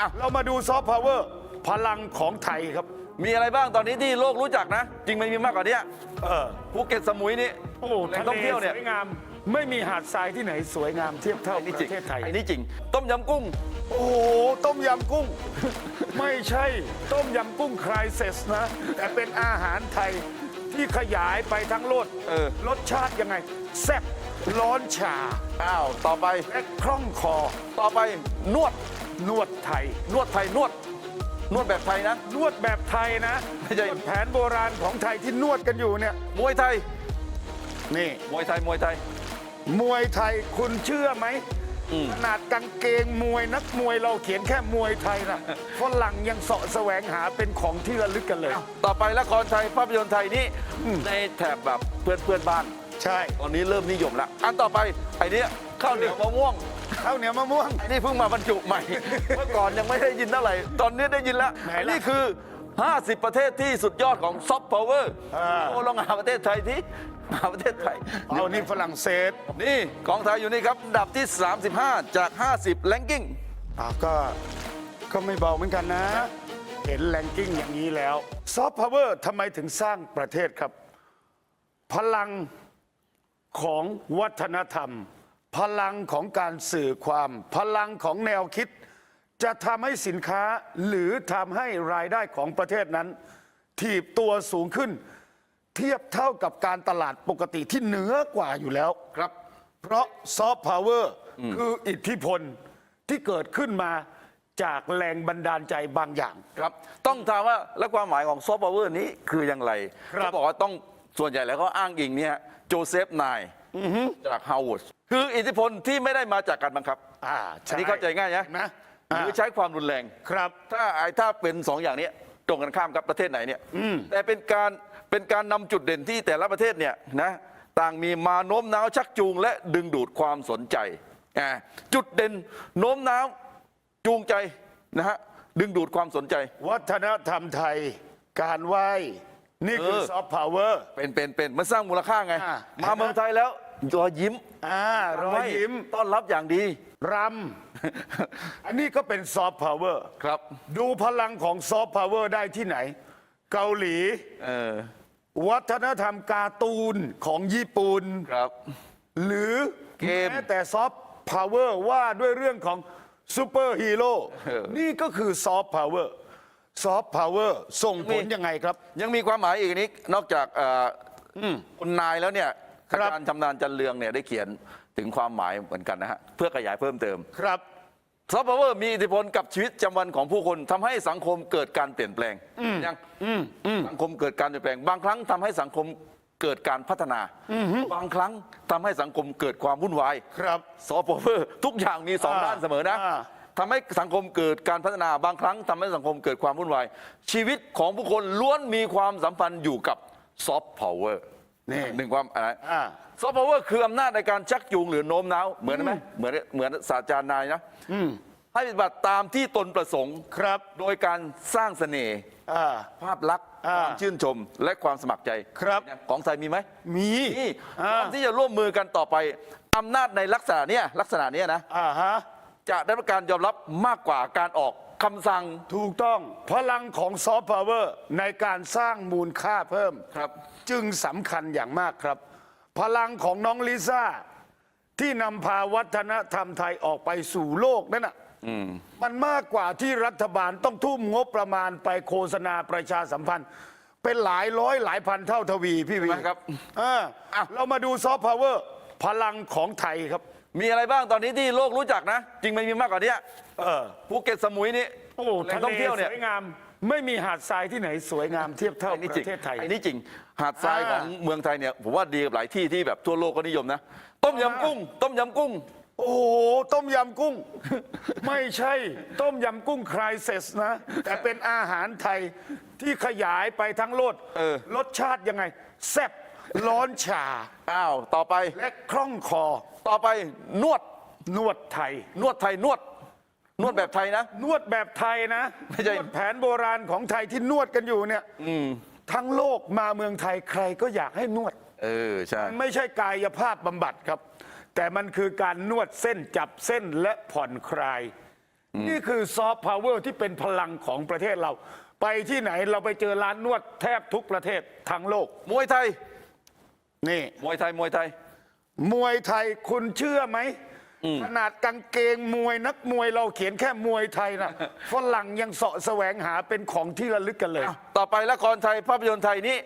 อะเรามาดูซอฟต์พาวเวอร์พลังของไทยครับ มีอะไรบ้างตอนนี้ที่โลกรู้จักนะ จริงมันมีมากกว่านี้เออภูเก็ตสมุยนี่โอ้แหล่งทะท่องเลเที่ยวเนี่ยสวยงาม ไม่มีหาดทรายที่ไหนสวยงามเทียบเท่าไอ้ปนี่จริงระเทศไทย ไอ้นี่จริง ต้มยำกุ้ง โอ้โห ต้มยำกุ้ง ไม่ใช่ต้มยำกุ้งคลายเซสนะ แต่เป็นอาหารไทยที่ขยายไปทั้งโลดเออ รสชาติยังไง แซ่บร้อนชาอ้าว ต่อไปและคล่องคอ ต่อไปนวด นวดไทย นวดไทยนวด นวดแบบไทยนะ นวดแบบไทยนะไม่ใช่นวดแผนโบราณของไทยที่นวดกันอยู่เนี่ยมวยไทย นี่ มวยไทยมวยไทย มวยไทยคุณเชื่อไหมอืม ขนาดกางเกงมวยนักมวยเราเขียนแค่มวยไทยนะฝรั่งยังเสาะแสวงหาเป็นของที่ระลึกกันเลย ต่อไปละครไทยภาพยนตร์ไทยนี่ในแถบแบบเพื่อนเพื่อนบ้าน ใช่ ตอนนี้เริ่มนิยมแล้วอันต่อไปไอ้เนี้ยข้าวเหนียวมะม่วง ข้าวเหนียวมะม่วงไอ้นี่เพิ่งมาบรรจุใหม่ เมื่อก่อนยังไม่ได้ยินเท่าไหร่ ตอนนี้ได้ยินแล้วไหนล่ะนี่คือ 50 ประเทศที่สุดยอดของซอฟต์พาวเวอร์อ่า โอ้ลองหาประเทศไทยที่หาประเทศไทย เอานี่ฝรั่งเศสนี่ของไทยอยู่นี่ครับอันดับที่ 35 จาก 50แลงกิ้ง อะก็ก็ไม่เบาเหมือนกันนะ เห็นแรงกิ้งอย่างนี้แล้วซอฟต์พาวเวอร์ทำไมถึงสร้างประเทศครับ พลังของวัฒนธรรม พลังของการสื่อความ พลังของแนวคิด จะทำให้สินค้าหรือทำให้รายได้ของประเทศนั้น ถีบตัวสูงขึ้น เทียบเท่ากับการตลาดปกติที่เหนือกว่าอยู่แล้วครับ เพราะซอฟต์พาวเวอร์คืออิทธิพลที่เกิดขึ้นมาจากแรงบันดาลใจบางอย่าง ครับ ต้องถามว่าแล้วความหมายของซอฟต์พาวเวอร์นี้คืออย่างไรครับ เขาบอกว่าต้องส่วนใหญ่แล้วก็อ้างอิงเนี่ยโจเซฟนาย จากฮาวเวิร์ดคืออิทธิพลที่ไม่ได้มาจากการบังคับอ่าอันนี้เข้าใจง่ายนะนะหรือใช้ความรุนแรงครับ ถ้าไอ้ถ้าเป็นสองอย่างเนี้ยตรงกันข้ามกับประเทศไหนเนี่ยแต่เป็นการเป็นการนำจุดเด่นที่แต่ละประเทศเนี่ยนะต่างมีมาโน้มน้าวชักจูง และดึงดูดความสนใจอ่าจุดเด่นโน้มน้าวจูงใจนะฮะดึงดูดความสนใจ วัฒนธรรมไทยการไหว้ นี่คือเออซอฟต์พาวเวอร์เป็นเป็นเป็นมันสร้างมูลค่าไง อ่ามาเมืองไทยแล้วรอยยิ้มอ่ารอยยิ้มต้อนรับอย่างดีรำ อันนี้ก็เป็นซอฟต์พาวเวอร์ครับ ดูพลังของซอฟต์พาวเวอร์ได้ที่ไหน เกาหลี เออวัฒนธรรมการ์ตูนของญี่ปุ่น ครับ หรือเกมแม้แต่ซอฟต์พาวเวอร์ว่าด้วยเรื่องของซูเปอร์ฮีโร่เออ นี่ก็คือซอฟต์พาวเวอร์ ซอฟต์พาวเวอร์ส่งผลมียังไงครับ ยังมีความหมายอีกนิดนอกจากเอ่ออคุณนายแล้วเนี่ยครัอาบ จารย์ชำนาญจันเรืองเนี่ยได้เขียนถึงความหมายเหมือนกันนะฮะเพื่อขยายเพิ่มเติม ครับ ซอฟต์พาวเวอร์มีอิทธิพลกับชีวิตประจำวันของผู้คนทำให้สังคมเกิดการเปลี่ยนแปลงยังสังคมเกิดการเปลี่ยนแปลง บางครั้งทำให้สังคมเกิดการพัฒนา บางครั้งทำให้สังคมเกิดความวุ่นวายครับซอฟต์พาวเวอร์ทุกอย่างมีสองอ่าด้านเสมอนะ อ่า ทำให้สังคมเกิดการพัฒนาบางครั้งทำให้สังคมเกิดความวุ่นวายชีวิตของผู้คนล้วนมีความสัมพันธ์อยู่กับซอฟต์พาวเวอร์นี่หนึ่งความอะไรอ่าซอฟต์พาวเวอร์คืออำนาจในการชักจูงหรือโน้มน้าวเหมือนไหมเหมือนเหมือนศาสตราจารย์นายนะให้ปฏิบัติตามที่ตนประสงค์ครับ โดยการสร้างเสน่ห์อ่าภาพลักษณ์อ่าความชื่นชมและความสมัครใจครับของไทยมีไหมมีนี่พอ่าร้อมที่จะร่วมมือกันต่อไปอำนาจในลักษณะเนี้ยลักษณะเนี้ยนะอ่าฮะ จะได้รับการยอมรับมากกว่าการออกคำสั่ง ถูกต้องพลังของซอฟต์พาวเวอร์ในการสร้างมูลค่าเพิ่มครับ จึงสำคัญอย่างมากครับ พลังของน้องลิซ่า ที่นำพาวัฒนธรรมไทยออกไปสู่โลกนั่นน่ะมันมากกว่าที่รัฐบาลต้องทุ่มงบประมาณไปโฆษณาประชาสัมพันธ์ เป็นหลายร้อยหลายพันเท่าทวีพี่วีใช่ไหมครับ เอออะ เรามาดูซอฟต์พาวเวอร์พลังของไทยครับ มีอะไรบ้างตอนนี้ที่โลกรู้จักนะ จริงมันมีมากกว่านี้เออภูเก็ตสมุยนี่โอ้แหล่งทะท่องเลเที่ยวเนี่ย สวยงาม ไม่มีหาดทรายที่ไหนสวยงามเทียบเท่าไอ้ปนี่จริระงเทศไทยไอ้นี่จริง หาดทรายอ่าของเมืองไทยเนี่ยผมว่าดีกับหลายที่ที่แบบทั่วโลกก็นิยมนะ ต้มยำกุ้ง ต้มยำกุ้ง โอ้โห ต้มยำกุ้ง ไม่ใช่ ต้มยำกุ้งคลายเซสนะ แต่เป็นอาหารไทยที่ขยายไปทั้งโลดเออ รสชาติยังไง แซ่บร้อนชา อ้าว ต่อไป และคล่องคอ ต่อไปนวดนวดไทย นวดไทยนวด นวดแบบไทยนะ นวดแบบไทยนะไม่ใช่ นวดแผนโบราณของไทยที่นวดกันอยู่เนี่ยทั้งโลกมาเมืองไทยใครก็อยากให้นวด เออใช่มันไม่ใช่กายภาพบำบัดครับ แต่มันคือการนวดเส้นจับเส้นและผ่อนคลาย นี่คือซอฟต์พาวเวอร์ที่เป็นพลังของประเทศเรา ไปที่ไหนเราไปเจอร้านนวดแทบทุกประเทศทั้งโลก มวยไทย นี่ มวยไทยมวยไทย มวยไทยคุณเชื่อไหม ขนาดกางเกงมวยนักมวยเราเขียนแค่มวยไทยนะฝรั่งยังเสาะแสวงหาเป็นของที่ระลึกกันเลย ต่อไปละครไทยภาพยนตร์ไทยนี้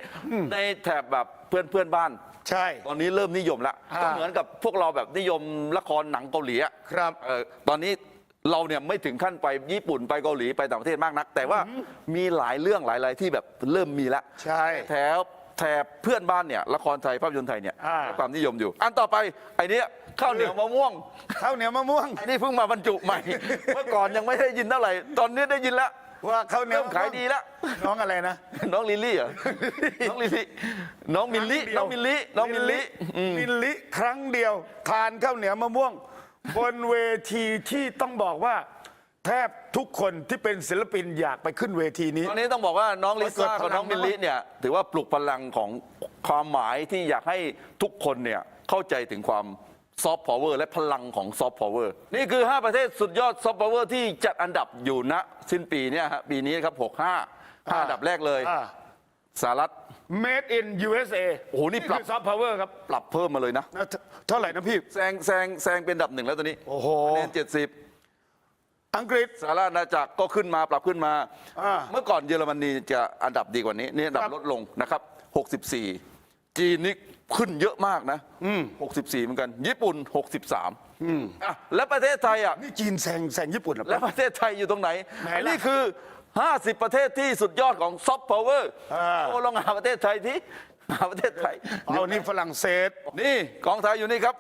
ในแถบแบบเพื่อนเพื่อนบ้าน ใช่ ตอนนี้เริ่มนิยมแล้วอ่าก็เหมือนกับพวกเราแบบนิยมละครหนังเกาหลีอะครับเออตอนนี้เราเนี่ยไม่ถึงขั้นไปญี่ปุ่นไปเกาหลีไปต่างประเทศมากนัก แต่ว่ามีหลายเรื่องหลายๆที่แบบเริ่มมีแล้วใช่แถว แถบเพื่อนบ้านเนี่ยละครไทยภาพยนตร์ไทยเนี่ยอ่า ให้ความนิยมอยู่ อันต่อไปไอ้เนี้ยข้าวเหนียวมะม่วงข้าวเหนียวมะม่วงอันนี้เพิ่งมาบรรจุใหม่ เมื่อก่อนยังไม่ได้ยินเท่าไหร่ตอนนี้ได้ยินแล้วว่าข้าวเหนียวเริ่มขายดีแล้ว น้องอะไรนะ น้องลิลลี่เหรอ น้องลิลลี่ น้องมิลลี่ น้องมิลลี่ น้องมิลลี่มิลลิครั้งเดียว ทานข้าวเหนียวมะม่วง บนเวทีที่ต้องบอกว่า แทบทุกคนที่เป็นศิลปินอยากไปขึ้นเวทีนี้ ตอนนี้ต้องบอกว่าน้องลิซ่าเกิดพลังกับน้องมิลลี่เนี่ยถือว่าปลุกพลังของความหมายที่อยากให้ทุกคนเนี่ยเข้าใจถึงความซอฟต์พาวเวอร์และพลังของซอฟต์พาวเวอร์นี่คือ 5 ประเทศสุดยอดซอฟต์พาวเวอร์ที่จัดอันดับอยู่ณสิ้นปีเนี่ยฮะปีนี้ครับ65ห้าอันดับแรกเลยอ่า สหรัฐ Made in USA โอ้โหนี่ปรับ ซอฟต์พาวเวอร์ครับปรับเพิ่มมาเลยนะ นะเท่าเท่าไหร่นะพี่ แซงแซงแซงเป็นอันดับหนึ่งแล้วตอนนี้โอ้โห คะแนนเจ็ดสิบ อังกฤษ สหราชอาณาจักรก็ขึ้นมาปรับขึ้นมา อ่า เมื่อก่อนเยอรมนีจะอันดับดีกว่านี้นี่อันดับครับลดลงนะครับ 64 จีนนี่ขึ้นเยอะมากนะ64 เหมือนกัน ญี่ปุ่น 63อะแล้วประเทศไทยอะ นี่จีนแซงแซงญี่ปุ่นเหรอ แล้วประเทศไทยอยู่ตรงไหน ไหนล่ะนี่คือ 50 ประเทศที่สุดยอดของซอฟต์พาวเวอร์อ่า โอ้ลองหาประเทศไทยที่หาประเทศไทย เอานี่ฝรั่งเศส นี่กองไทยอยู่นี่ครับ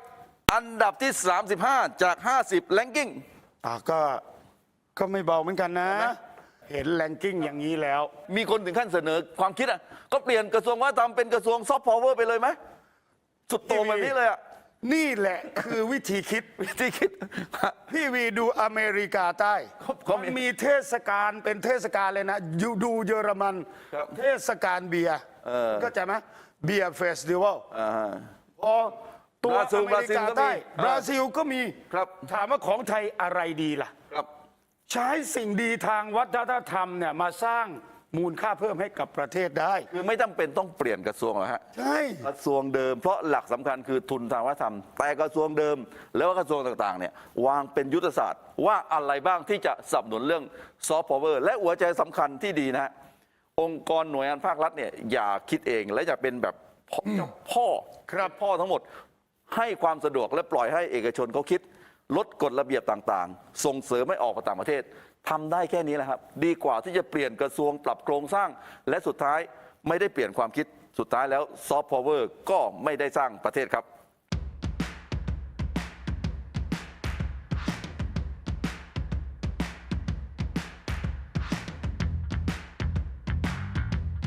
อันดับที่ 35 จาก 50 แลงกิ้ง อะก็ ก็ไม่เบาเหมือนกันนะ เห็นแรงกิ้งอย่างนี้แล้ว มีคนถึงขั้นเสนอความคิดอะ ก็เปลี่ยนกระทรวงวัฒนธรรมเป็นกระทรวงซอฟต์พาวเวอร์ไปเลยไหมสุดโต่งแบบนี้เลยอะ นี่แหละคือวิธีคิด วิธีคิด พี่วีดูอเมริกาใต้ครับเขามีมันมีเทศกาลเป็นเทศกาลเลยนะยูดูเยอรมัน ครับเทศกาลเบียร์เออ ก็จะไหมเบียร์เฟสติวัลอ่า พอตัวบราซิลอเมริกาใต้บบราราซิซิลลก็ก็มีมีครับ ถามว่าของไทยอะไรดีล่ะ ครับ ใช้สิ่งดีทางวัฒนธรรมเนี่ยมาสร้างมูลค่าเพิ่มให้กับประเทศได้ คือไม่จำเป็นต้องเปลี่ยนกระทรวงหรอกฮะใช่ กระทรวงเดิมเพราะหลักสำคัญคือทุนทางวัฒนธรรม แต่กระทรวงเดิม แล้วก็กระทรวงต่างๆเนี่ยวางเป็นยุทธศาสตร์ ว่าอะไรบ้างที่จะสนับสนุนเรื่องซอฟต์พาวเวอร์และหัวใจสำคัญที่ดีนะฮะองค์กรหน่วยงานภาครัฐเนี่ยอย่าคิดเองและอย่าเป็นแบบพ่อเจ้าพ่อครับพ่อทั้งหมด ให้ความสะดวกและปล่อยให้เอกชนเขาคิด ลดกฎระเบียบต่างๆ ส่งเสริมไม่ออกไปต่างประเทศทำได้แค่นี้แหละครับ ดีกว่าที่จะเปลี่ยนกระทรวงปรับโครงสร้าง และสุดท้ายไม่ได้เปลี่ยนความคิดสุดท้ายแล้วซอฟต์พาวเวอร์ก็ไม่ได้สร้างประเทศครับ